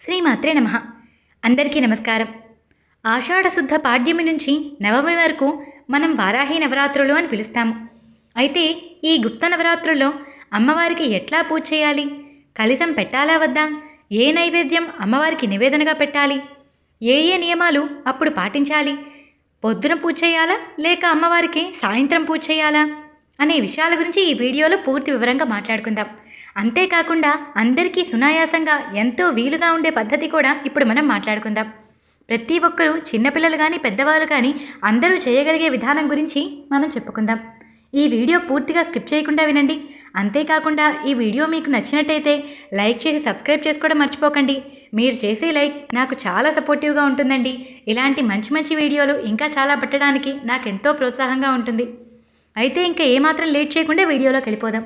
శ్రీమాత్రే నమ. అందరికీ నమస్కారం. ఆషాఢశుద్ధ పాడ్యమి నుంచి నవమి వరకు మనం వారాహి నవరాత్రులు అని పిలుస్తాము. అయితే ఈ గుప్త నవరాత్రుల్లో అమ్మవారికి ఎట్లా పూజ చేయాలి? కలిసం పెట్టాలా వద్దా? ఏ నైవేద్యం అమ్మవారికి నివేదనగా పెట్టాలి? ఏ ఏ నియమాలు అప్పుడు పాటించాలి? పొద్దున పూజ చేయాలా? లేక అమ్మవారికి సాయంత్రం పూజ చేయాలా? అనే విషయాల గురించి ఈ వీడియోలో పూర్తి వివరంగా మాట్లాడుకుందాం. అంతేకాకుండా అందరికీ సునాయాసంగా ఎంతో వీలుగా ఉండే పద్ధతి కూడా ఇప్పుడు మనం మాట్లాడుకుందాం. ప్రతి ఒక్కరూ చిన్నపిల్లలు కానీ పెద్దవాళ్ళు కానీ అందరూ చేయగలిగే విధానం గురించి మనం చెప్పుకుందాం. ఈ వీడియో పూర్తిగా స్కిప్ చేయకుండా వినండి. అంతేకాకుండా ఈ వీడియో మీకు నచ్చినట్టయితే లైక్ చేసి సబ్స్క్రైబ్ చేసుకోవడం మర్చిపోకండి. మీరు చేసే లైక్ నాకు చాలా సపోర్టివ్గా ఉంటుందండి. ఇలాంటి మంచి మంచి వీడియోలు ఇంకా చాలా పెట్టడానికి నాకు ఎంతో ప్రోత్సాహంగా ఉంటుంది. అయితే ఇంకా ఏమాత్రం లేట్ చేయకుండా వీడియోలోకి వెళ్ళిపోదాం.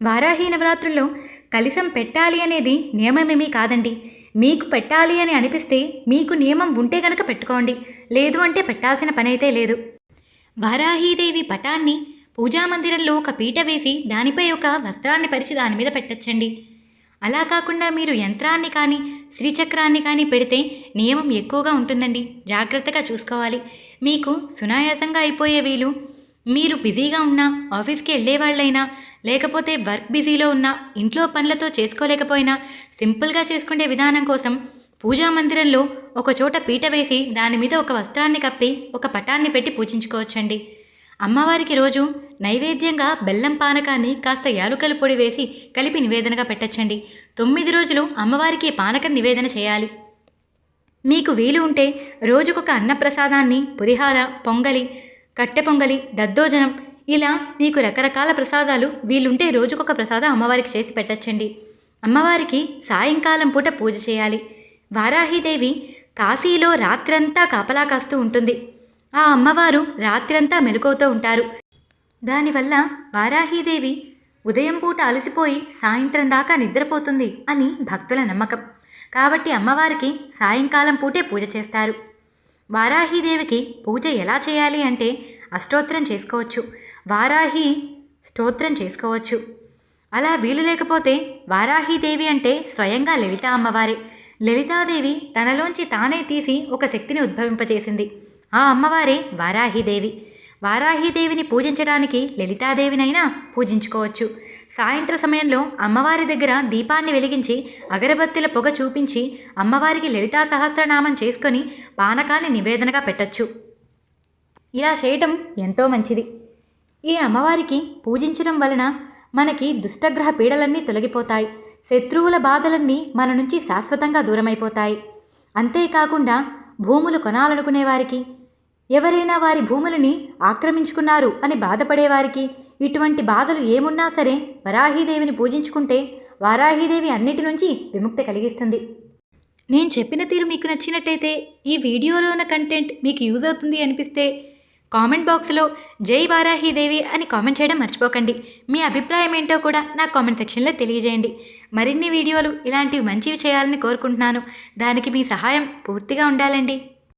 వారాహి నవరాత్రుల్లో కలిసం పెట్టాలి అనేది నియమమేమీ కాదండి. మీకు పెట్టాలి అని అనిపిస్తే మీకు నియమం ఉంటే కనుక పెట్టుకోండి. లేదు అంటే పెట్టాల్సిన పనైతే లేదు. వారాహీదేవి పటాన్ని పూజామందిరంలో ఒక పీట వేసి దానిపై ఒక వస్త్రాన్ని పరిచి దాని మీద పెట్టచ్చండి. అలా కాకుండా మీరు యంత్రాన్ని కానీ శ్రీచక్రాన్ని కానీ పెడితే నియమం ఎక్కువగా ఉంటుందండి. జాగ్రత్తగా చూసుకోవాలి. మీకు సునాయాసంగా అయిపోయే వీలు మీరు బిజీగా ఉన్నా ఆఫీస్కి వెళ్ళేవాళ్ళైనా లేకపోతే వర్క్ బిజీలో ఉన్నా ఇంట్లో పనులతో చేసుకోలేకపోయినా సింపుల్గా చేసుకునే విధానం కోసం పూజా మందిరంలో ఒక చోట పీట వేసి దాని మీద ఒక వస్త్రాన్ని కప్పి ఒక పటాన్ని పెట్టి పూజించుకోవచ్చండి. అమ్మవారికి రోజు నైవేద్యంగా బెల్లం పానకాన్ని కాస్త యాలుకల పొడి వేసి కలిపి నివేదనగా పెట్టచ్చండి. తొమ్మిది రోజులు అమ్మవారికి పానకం నివేదన చేయాలి. మీకు వీలు ఉంటే రోజుకొక అన్నప్రసాదాన్ని పురిహార పొంగలి కట్టె పొంగలి దద్దోజనం ఇలా మీకు రకరకాల ప్రసాదాలు వీలుంటే రోజుకొక ప్రసాదం అమ్మవారికి చేసి పెట్టచ్చండి. అమ్మవారికి సాయంకాలం పూట పూజ చేయాలి. వారాహిదేవి కాశీలో రాత్రంతా కాపలా కాస్తూ ఉంటుంది. ఆ అమ్మవారు రాత్రంతా మెలుకవుతూ ఉంటారు. దానివల్ల వారాహీదేవి ఉదయం పూట అలసిపోయి సాయంత్రం దాకా నిద్రపోతుంది అని భక్తుల నమ్మకం. కాబట్టి అమ్మవారికి సాయంకాలం పూటే పూజ చేస్తారు. వారాహీదేవికి పూజ ఎలా చేయాలి అంటే అష్టోత్తరం చేసుకోవచ్చు. వారాహి స్తోత్రం చేసుకోవచ్చు. అలా వీలు లేకపోతే వారాహీదేవి అంటే స్వయంగా లలిత అమ్మవారే. లలితాదేవి తనలోంచి తానే తీసి ఒక శక్తిని ఉద్భవింపజేసింది. ఆ అమ్మవారే వారాహీదేవి. వారాహిదేవిని పూజించడానికి లలితాదేవినైనా పూజించుకోవచ్చు. సాయంత్ర సమయంలో అమ్మవారి దగ్గర దీపాన్ని వెలిగించి అగరబత్తిల పొగ చూపించి అమ్మవారికి లలితా సహస్రనామం చేసుకొని పానకాన్ని నివేదనగా పెట్టచ్చు. ఇలా చేయటం ఎంతో మంచిది. ఈ అమ్మవారికి పూజించడం వలన మనకి దుష్టగ్రహ పీడలన్నీ తొలగిపోతాయి. శత్రువుల బాధలన్నీ మన నుంచి శాశ్వతంగా దూరమైపోతాయి. అంతేకాకుండా భూములు కొనాలనుకునే వారికి ఎవరైనా వారి భూములని ఆక్రమించుకున్నారు అని బాధపడేవారికి ఇటువంటి బాధలు ఏమున్నా సరే వరాహీదేవిని పూజించుకుంటే వారాహీదేవి అన్నిటి నుంచి విముక్తి కలిగిస్తుంది. నేను చెప్పిన తీరు మీకు నచ్చినట్టయితే ఈ వీడియోలో ఉన్న కంటెంట్ మీకు యూజ్ అవుతుంది అనిపిస్తే కామెంట్ బాక్స్లో జై వారాహీదేవి అని కామెంట్ చేయడం మర్చిపోకండి. మీ అభిప్రాయం ఏంటో కూడా నా కామెంట్ సెక్షన్లో తెలియజేయండి. మరిన్ని వీడియోలు ఇలాంటివి మంచివి చేయాలని కోరుకుంటున్నాను. దానికి మీ సహాయం పూర్తిగా ఉండాలండి.